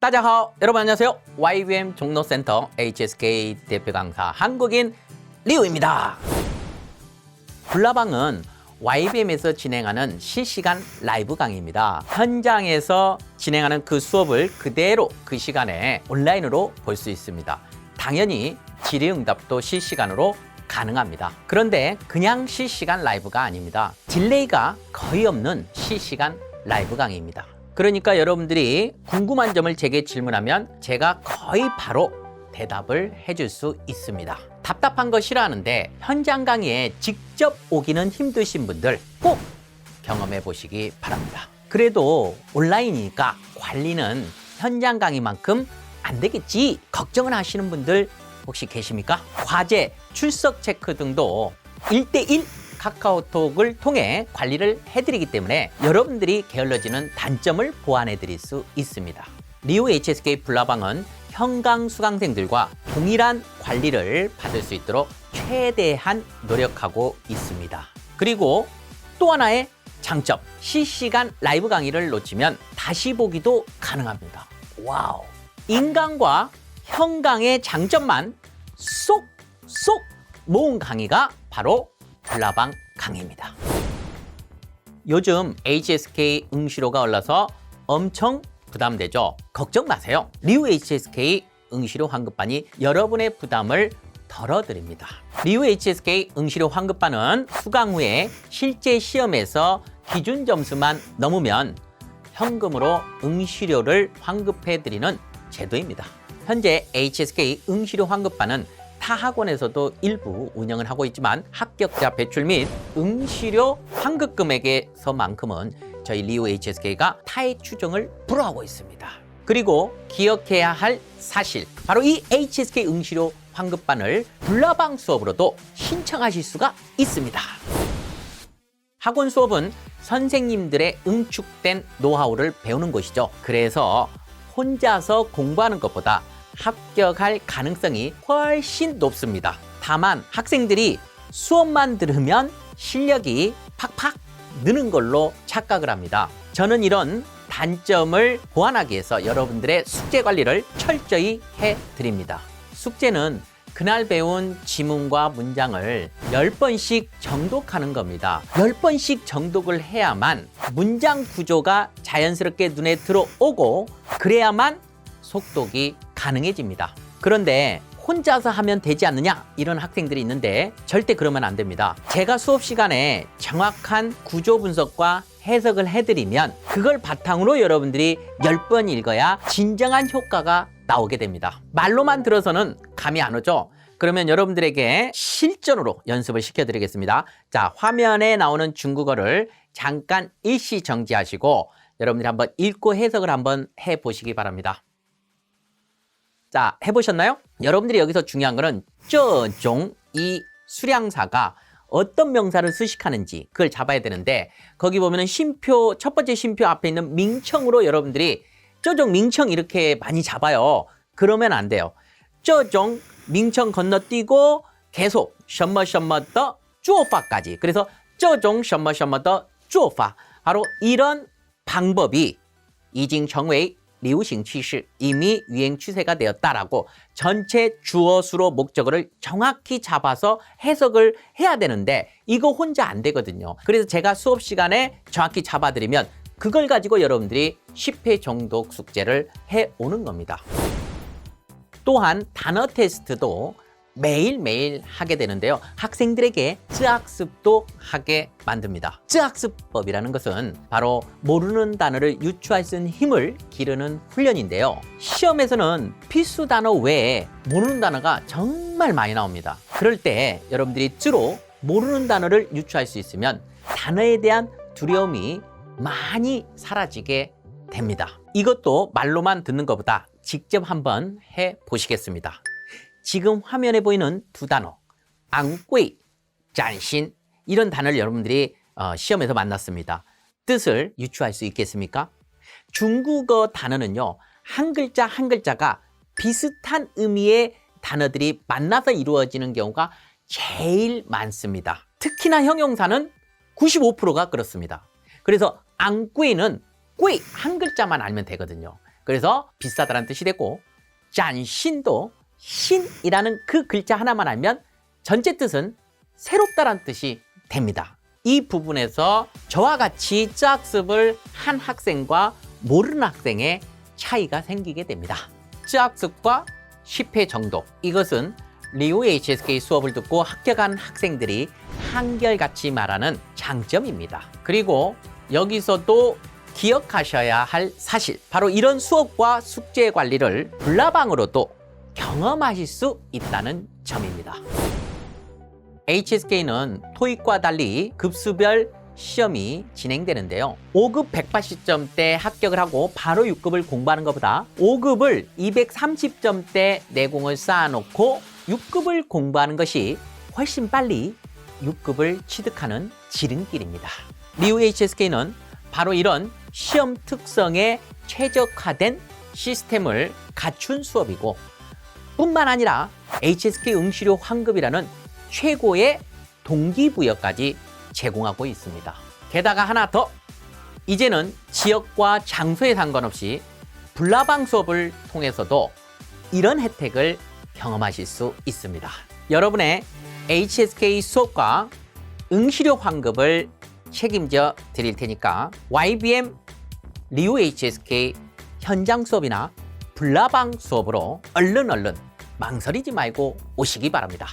따자하오. 여러분 안녕하세요. YBM 종로센터 HSK 대표 강사 한국인 리우입니다. 불나방은 YBM에서 진행하는 실시간 라이브 강의입니다. 현장에서 진행하는 그 수업을 그대로 그 시간에 온라인으로 볼 수 있습니다. 당연히 질의응답도 실시간으로 가능합니다. 그런데 그냥 실시간 라이브가 아닙니다. 딜레이가 거의 없는 실시간 라이브 강의입니다 그러니까 여러분들이 궁금한 점을 제게 질문하면 제가 거의 바로 대답을 해줄 수 있습니다. 답답한 거 싫어하는데 현장 강의에 직접 오기는 힘드신 분들 꼭 경험해 보시기 바랍니다. 그래도 온라인이니까 관리는 현장 강의만큼 안 되겠지 걱정을 하시는 분들 혹시 계십니까? 과제, 출석 체크 등도 1대1 카카오톡을 통해 관리를 해드리기 때문에 여러분들이 게을러지는 단점을 보완해 드릴 수 있습니다. 리우 HSK 불나방은 현강 수강생들과 동일한 관리를 받을 수 있도록 최대한 노력하고 있습니다. 그리고 또 하나의 장점, 실시간 라이브 강의를 놓치면 다시 보기도 가능합니다. 와우. 인강과 현강의 장점만 쏙쏙 모은 강의가 바로 불나방 강의입니다. 요즘 HSK 응시료가 올라서 엄청 부담되죠? 걱정 마세요. 리우 HSK 응시료 환급반이 여러분의 부담을 덜어드립니다. 리우 HSK 응시료 환급반은 수강 후에 실제 시험에서 기준 점수만 넘으면 현금으로 응시료를 환급해드리는 제도입니다. 현재 HSK 응시료 환급반은 타 학원에서도 일부 운영을 하고 있지만 합격자 배출 및 응시료 환급 금액에서만큼은 저희 리오 HSK가 타의 추정을 불허하고 있습니다. 그리고 기억해야 할 사실 바로 이 HSK 응시료 환급반을 불나방 수업으로도 신청하실 수가 있습니다. 학원 수업은 선생님들의 응축된 노하우를 배우는 곳이죠. 그래서 혼자서 공부하는 것보다 합격할 가능성이 훨씬 높습니다. 다만 학생들이 수업만 들으면 실력이 팍팍 느는 걸로 착각을 합니다. 저는 이런 단점을 보완하기 위해서 여러분들의 숙제 관리를 철저히 해 드립니다. 숙제는 그날 배운 지문과 문장을 10번씩 정독하는 겁니다. 10번씩 정독을 해야만 문장 구조가 자연스럽게 눈에 들어오고 그래야만 속독이 가능해집니다. 그런데 혼자서 하면 되지 않느냐 이런 학생들이 있는데 절대 그러면 안 됩니다. 제가 수업 시간에 정확한 구조 분석과 해석을 해드리면 그걸 바탕으로 여러분들이 10번 읽어야 진정한 효과가 나오게 됩니다. 말로만 들어서는 감이 안 오죠? 그러면 여러분들에게 실전으로 연습을 시켜드리겠습니다. 자, 화면에 나오는 중국어를 잠깐 일시 정지하시고 여러분들이 한번 읽고 해석을 한번 해보시기 바랍니다. 자, 해보셨나요? 여러분들이 여기서 중요한 거는 쩌종 이 수량사가 어떤 명사를 수식하는지 그걸 잡아야 되는데 거기 보면은 심표 첫 번째 심표 앞에 있는 명청으로 여러분들이 쩌종 명청 이렇게 많이 잡아요. 그러면 안 돼요. 쩌종 명청 건너뛰고 계속 셔머 셔머 더 주어파까지. 그래서 쩌종 셔머 셔머 더 주어파. 바로 이런 방법이 이징 정웨이 리우싱 취시 이미 유행 추세가 되었다라고 전체 주어 수로 목적어를 정확히 잡아서 해석을 해야 되는데 이거 혼자 안 되거든요. 그래서 제가 수업 시간에 정확히 잡아드리면 그걸 가지고 여러분들이 10회 정도 숙제를 해 오는 겁니다. 또한 단어 테스트도 매일매일 하게 되는데요. 학생들에게 쯔학습도 하게 만듭니다. 쯔학습법이라는 것은 바로 모르는 단어를 유추할 수 있는 힘을 기르는 훈련인데요. 시험에서는 필수 단어 외에 모르는 단어가 정말 많이 나옵니다. 그럴 때 여러분들이 쯔로 모르는 단어를 유추할 수 있으면 단어에 대한 두려움이 많이 사라지게 됩니다. 이것도 말로만 듣는 것보다 직접 한번 해 보시겠습니다. 지금 화면에 보이는 두 단어, 앙꼬이, 짠신 이런 단어를 여러분들이 어, 시험에서 만났습니다. 뜻을 유추할 수 있겠습니까? 중국어 단어는요, 한 글자 한 글자가 비슷한 의미의 단어들이 만나서 이루어지는 경우가 제일 많습니다. 특히나 형용사는 95%가 그렇습니다. 그래서 앙꼬이는 꼬이 한 글자만 알면 되거든요. 그래서 비싸다는 뜻이 됐고 짠신도 신이라는 그 글자 하나만 알면 전체 뜻은 새롭다라는 뜻이 됩니다. 이 부분에서 저와 같이 짝습을 한 학생과 모르는 학생의 차이가 생기게 됩니다. 짝습과 10회 정도. 이것은 리우 HSK 수업을 듣고 합격한 학생들이 한결같이 말하는 장점입니다. 그리고 여기서도 기억하셔야 할 사실. 바로 이런 수업과 숙제 관리를 불나방으로도 경험하실 수 있다는 점입니다. HSK는 토익과 달리 급수별 시험이 진행되는데요. 5급 180점대 합격을 하고 바로 6급을 공부하는 것보다 5급을 230점대 내공을 쌓아놓고 6급을 공부하는 것이 훨씬 빨리 6급을 취득하는 지름길입니다. 리우 HSK는 바로 이런 시험 특성에 최적화된 시스템을 갖춘 수업이고 뿐만 아니라 HSK 응시료 환급이라는 최고의 동기부여까지 제공하고 있습니다. 게다가 하나 더 이제는 지역과 장소에 상관없이 불나방 수업을 통해서도 이런 혜택을 경험하실 수 있습니다. 여러분의 HSK 수업과 응시료 환급을 책임져 드릴 테니까 YBM 리우 HSK 현장 수업이나 불나방 수업으로 얼른 얼른 망설이지 말고 오시기 바랍니다.